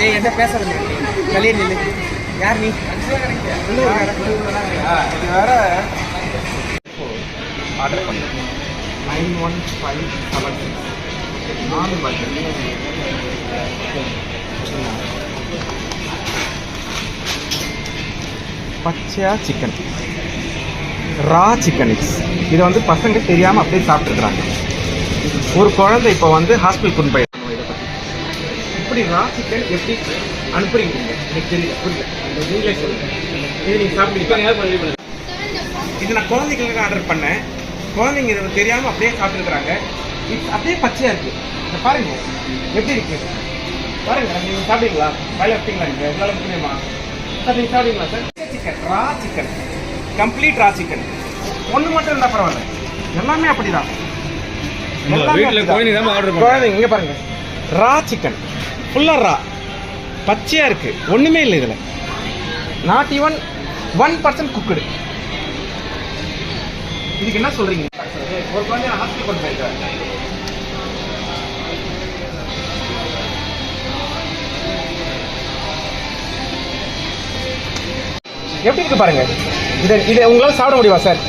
ஏய் என்ன பேசுறது வெளியே நில்லு. யார் நீ? இது வேற. ஆர்டர் பண்ணேன் நைன் ஒன் ஃபைவ் செவன் நாலு பட்ஜெட் பச்சையா சிக்கன் ரா சிக்கன் இதை வந்து பசங்க தெரியாமல் அப்படியே சாப்பிட்டுருக்குறாங்க. ஒரு குழந்தை இப்போ வந்து ஹாஸ்பிட்டல் கொண்டு போய் இப்படி ரா சிக்கன் எப்படி அனுப்புறீங்க? எனக்கு தெரியல புரியல நீங்களே சொல்லுங்க இது நீங்கள் சாப்பிடுங்க இது நான் குழந்தைகளுக்கு ஆர்டர் பண்ணேன். குழந்தைங்க இது தெரியாமல் அப்படியே சாப்பிட்டுருக்குறாங்க இது அப்படியே பச்சையாக இருக்கு. இதை பாருங்க. எப்படி இருக்கு? பாருங்க. நீங்கள் சாப்பிடுவீங்களா? வாயில வைப்பீங்களா நீங்கள் எங்களால் முடியுமா? சார் நீங்கள் சாப்பிடுவீங்களா sir? Chicken raw chicken. Complete raw chicken ஒன்று மட்டும் இருந்தால் பரவாயில்ல. எல்லாமே அப்படிதான். குழந்தைங்க இங்கே பாருங்க. ரா சிக்கன் ஃபுல்லாக ரா பச்சையாக இருக்கு. ஒன்றுமே இல்லை இதில். Not even one percent cooked இதுக்கு என்ன சொல்றீங்க? ஒரு குழந்தை ஹாஸ்பிட்டல் கொண்டு போயிருக்காரு எப்படி இருக்கு பாருங்க. இதை இதை உங்களால் சாப்பிட முடியுமா சார்?